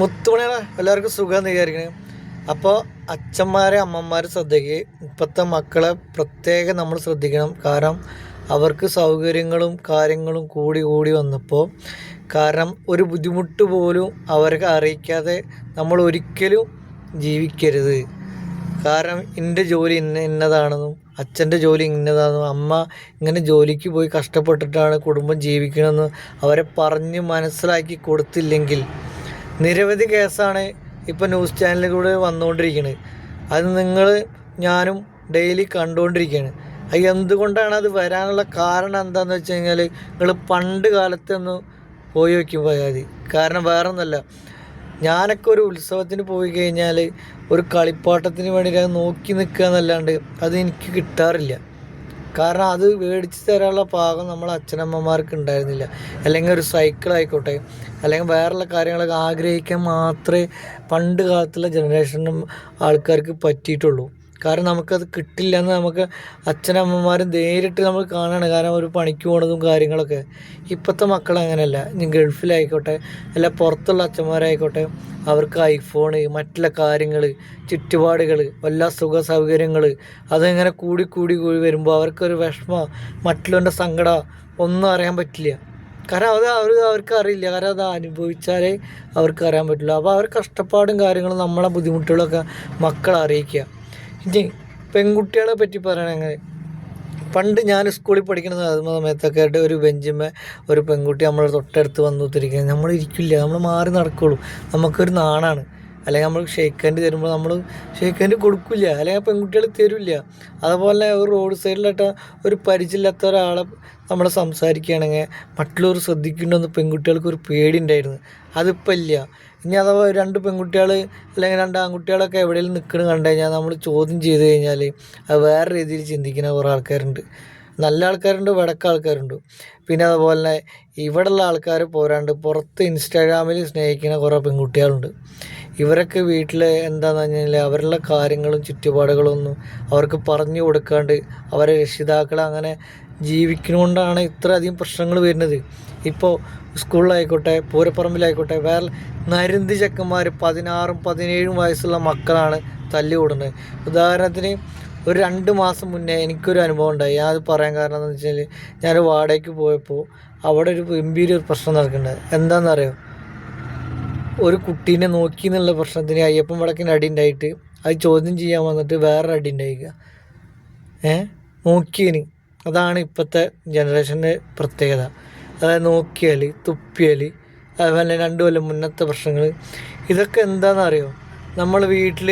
മുത്തുമണികളെ എല്ലാവർക്കും സുഖം വിചാരിക്കണേ. അപ്പോൾ അച്ഛന്മാരെ അമ്മമാരെ ശ്രദ്ധിക്കുക ഇപ്പോഴത്തെ മക്കളെ പ്രത്യേകം നമ്മൾ ശ്രദ്ധിക്കണം. കാരണം അവർക്ക് സൗകര്യങ്ങളും കാര്യങ്ങളും കൂടി കൂടി വന്നപ്പോൾ കാരണം ഒരു ബുദ്ധിമുട്ട് പോലും അവർക്ക് അറിയിക്കാതെ നമ്മൾ ഒരിക്കലും ജീവിക്കരുത്. കാരണം എന്റെ ജോലി ഇന്ന ഇന്നതാണെന്നും അച്ഛന്റെ ജോലി ഇന്നതാണെന്നും അമ്മ ഇങ്ങനെ ജോലിക്ക് പോയി കഷ്ടപ്പെട്ടിട്ടാണ് കുടുംബം ജീവിക്കണമെന്ന് അവരെ പറഞ്ഞ് മനസ്സിലാക്കി കൊടുത്തില്ലെങ്കിൽ നിരവധി കേസാണ് ഇപ്പോൾ ന്യൂസ് ചാനലിലൂടെ വന്നുകൊണ്ടിരിക്കുന്നത് അത് നിങ്ങൾ ഞാനും ഡെയിലി കണ്ടുകൊണ്ടിരിക്കുകയാണ് അത് എന്തുകൊണ്ടാണ് അത് വരാനുള്ള കാരണം എന്താണെന്ന് വെച്ച് കഴിഞ്ഞാൽ നിങ്ങൾ പണ്ട് കാലത്തൊന്ന് പോയി വയ്ക്കും പോയാൽ മതി. കാരണം വേറെ ഒന്നല്ല ഞാനൊക്കെ ഒരു ഉത്സവത്തിന് പോയി കഴിഞ്ഞാൽ ഒരു കളിപ്പാട്ടത്തിന് അത് നോക്കി നിൽക്കുക എന്നല്ലാണ്ട് അത് എനിക്ക് കിട്ടാറില്ല. കാരണം അത് മേടിച്ച് തരാനുള്ള പാകം നമ്മളെ അച്ഛനമ്മമാർക്ക് ഉണ്ടായിരുന്നില്ല. അല്ലെങ്കിൽ ഒരു സൈക്കിൾ ആയിക്കോട്ടെ. അല്ലെങ്കിൽ വേറെയുള്ള കാര്യങ്ങളൊക്കെ ആഗ്രഹിക്കാൻ മാത്രമേ പണ്ട് കാലത്തുള്ള ജനറേഷനും ആൾക്കാർക്ക് പറ്റിയിട്ടുള്ളൂ. കാരണം നമുക്കത് കിട്ടില്ല എന്ന് നമുക്ക് അച്ഛനമ്മമാരും നേരിട്ട് നമ്മൾ കാണുകയാണ് കാരണം ഒരു പണിക്ക് പോണതും കാര്യങ്ങളൊക്കെ. ഇപ്പോഴത്തെ മക്കൾ അങ്ങനെയല്ല. ഇനി ഗൾഫിലായിക്കോട്ടെ അല്ല പുറത്തുള്ള അച്ഛന്മാരായിക്കോട്ടെ അവർക്ക് ഐഫോണ് മറ്റുള്ള കാര്യങ്ങൾ ചുറ്റുപാടുകൾ എല്ലാ സുഖ സൗകര്യങ്ങൾ അതിങ്ങനെ കൂടി കൂടി കൂടി വരുമ്പോൾ അവർക്കൊരു വിഷമം മറ്റുള്ളവന്റെ സങ്കടം ഒന്നും അറിയാൻ പറ്റില്ല. കാരണം അത് അവർ അവർക്ക് അറിയില്ല. കാരണം അത് അനുഭവിച്ചാലേ അവർക്ക് അറിയാൻ പറ്റില്ല അപ്പോൾ അവർ കഷ്ടപ്പാടും കാര്യങ്ങളും നമ്മളെ ബുദ്ധിമുട്ടുകളൊക്കെ മക്കളെ അറിയിക്കുക. ഇനി പെൺകുട്ടികളെ പറ്റി പറയണെങ്കിൽ പണ്ട് ഞാൻ സ്കൂളിൽ പഠിക്കുന്ന സമയത്തൊക്കെ ആയിട്ട് ഒരു ബെഞ്ചിന്മേ ഒരു പെൺകുട്ടി നമ്മളെ തൊട്ടടുത്ത് വന്നു തിരിക്കുക നമ്മൾ ഇരിക്കില്ല നമ്മൾ മാറി നടക്കുള്ളൂ. നമുക്കൊരു നാണാണ്. അല്ലെങ്കിൽ നമ്മൾ ഷേക്ക് ഹാൻഡ് തരുമ്പോൾ നമ്മൾ ഷേക്ക് ഹാൻഡ് കൊടുക്കില്ല. അല്ലെങ്കിൽ പെൺകുട്ടികൾ തരില്ല. അതുപോലെ ഒരു റോഡ് സൈഡിലിട്ട ഒരു പരിചയമില്ലാത്ത ഒരാളെ നമ്മൾ സംസാരിക്കുകയാണെങ്കിൽ മറ്റുള്ളവർ ശ്രദ്ധിക്കുന്നുണ്ടെന്ന് പെൺകുട്ടികൾക്ക് ഒരു പേടി ഉണ്ടായിരുന്നു അതിപ്പോൾ ഇല്ല. ഇനി അഥവാ രണ്ട് പെൺകുട്ടികൾ അല്ലെങ്കിൽ രണ്ട് ആൺകുട്ടികളൊക്കെ എവിടെയെങ്കിലും നിൽക്കണ കണ്ടു കഴിഞ്ഞാൽ നമ്മൾ ചോദ്യം ചെയ്ത് കഴിഞ്ഞാൽ അത് വേറെ രീതിയിൽ ചിന്തിക്കുന്ന കുറേ ആൾക്കാരുണ്ട്. നല്ല ആൾക്കാരുണ്ട് വടക്ക ആൾക്കാരുണ്ട്. പിന്നെ അതുപോലെ തന്നെ ഇവിടെയുള്ള ആൾക്കാർ പോരാണ്ട് പുറത്ത് ഇൻസ്റ്റാഗ്രാമിൽ സ്നേഹിക്കുന്ന കുറേ പെൺകുട്ടികളുണ്ട്. ഇവരൊക്കെ വീട്ടിൽ എന്താണെന്ന് പറഞ്ഞാൽ അവരുടെ കാര്യങ്ങളും ചുറ്റുപാടുകളും ഒന്നും അവർക്ക് പറഞ്ഞു കൊടുക്കാണ്ട് അവരെ രക്ഷിതാക്കൾ അങ്ങനെ ജീവിക്കുന്നതുകൊണ്ടാണ് ഇത്രയധികം പ്രശ്നങ്ങൾ വരുന്നത്. ഇപ്പോൾ സ്കൂളിലായിക്കോട്ടെ പൂരപ്പറമ്പിലായിക്കോട്ടെ വേറെ നരുന്തി ചെക്കന്മാർ പതിനാറും പതിനേഴും വയസ്സുള്ള മക്കളാണ് തല്ലി കൂടുന്നത് ഉദാഹരണത്തിന് ഒരു രണ്ട് മാസം മുന്നേ എനിക്കൊരു അനുഭവം ഉണ്ടായി. ഞാൻ അത് പറയാൻ കാരണം എന്താണെന്ന് വെച്ചാൽ ഞാൻ വാടകയ്ക്ക് പോയപ്പോൾ അവിടെ ഒരു ഗംഭീര ഒരു പ്രശ്നം നടക്കുന്നുണ്ട്. എന്താണെന്നറിയോ ഒരു കുട്ടീനെ നോക്കി എന്നുള്ള പ്രശ്നത്തിന് അയ്യപ്പൻ വടക്കിന് അടി ഉണ്ടായിട്ട് അത് ചോദ്യം ചെയ്യാൻ വന്നിട്ട് വേറെ അടി ഉണ്ടായിക്കുക ഏ? നോക്കിയതിന് അതാണ് ഇപ്പോഴത്തെ ജനറേഷന്റെ പ്രത്യേകത. അതായത് നോക്കിയാൽ തുപ്പിയാൽ അതുപോലെ രണ്ട് കൊല്ലം മുന്നത്തെ പ്രശ്നങ്ങൾ ഇതൊക്കെ എന്താണെന്നറിയോ നമ്മൾ വീട്ടിൽ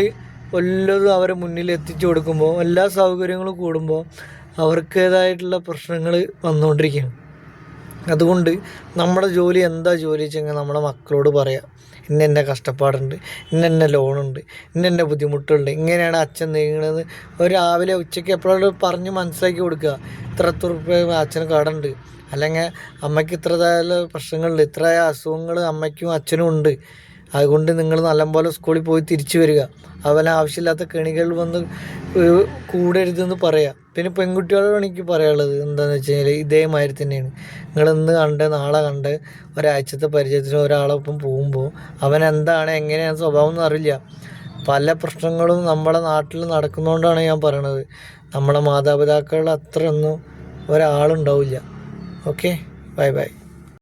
വല്ലതും അവരെ മുന്നിൽ എത്തിച്ചു കൊടുക്കുമ്പോൾ എല്ലാ സൗകര്യങ്ങളും കൂടുമ്പോൾ അവർക്കേതായിട്ടുള്ള പ്രശ്നങ്ങൾ വന്നുകൊണ്ടിരിക്കുകയാണ്. അതുകൊണ്ട് നമ്മുടെ ജോലി എന്താ ജോലി വെച്ചെങ്കിൽ നമ്മുടെ മക്കളോട് പറയാം. ഇന്ന എന്നെ കഷ്ടപ്പാടുണ്ട് ഇന്ന എന്നെ ലോണുണ്ട് ഇന്ന എന്നെ ബുദ്ധിമുട്ടുണ്ട് ഇങ്ങനെയാണ് അച്ഛൻ നീങ്ങണത് ഒരു രാവിലെ ഉച്ചയ്ക്ക് എപ്പോഴും പറഞ്ഞ് മനസ്സിലാക്കി കൊടുക്കുക. ഇത്ര എത്ര റുപ്യ അച്ഛന് കടമുണ്ട്. അല്ലെങ്കിൽ അമ്മയ്ക്ക് ഇത്രതായ പ്രശ്നങ്ങളുണ്ട് ഇത്ര അസുഖങ്ങൾ അമ്മയ്ക്കും അച്ഛനും ഉണ്ട്. അതുകൊണ്ട് നിങ്ങൾ നല്ലപോലെ സ്കൂളിൽ പോയി തിരിച്ചു വരിക. അതുപോലെ ആവശ്യമില്ലാത്ത കെണികൾ വന്ന് കൂടരുതെന്ന് പറയാം. പിന്നെ പെൺകുട്ടികളോട് എനിക്ക് പറയാനുള്ളത്. എന്താണെന്ന് വെച്ച് കഴിഞ്ഞാൽ ഇതേമാതിരി തന്നെയാണ്. നിങ്ങൾ ഇന്ന് കണ്ട് നാളെ കണ്ട് ഒരാഴ്ചത്തെ പരിചയത്തിന് ഒരാളൊപ്പം പോകുമ്പോൾ അവൻ എന്താണ് എങ്ങനെയാണ് സ്വഭാവം എന്ന് അറിയില്ല. പല പ്രശ്നങ്ങളും നമ്മുടെ നാട്ടിൽ നടക്കുന്നതുകൊണ്ടാണ് ഞാൻ പറയണത്. നമ്മുടെ മാതാപിതാക്കളുടെ അത്രയൊന്നും ഒരാളുണ്ടാവില്ല. ഓക്കെ? Bye bye.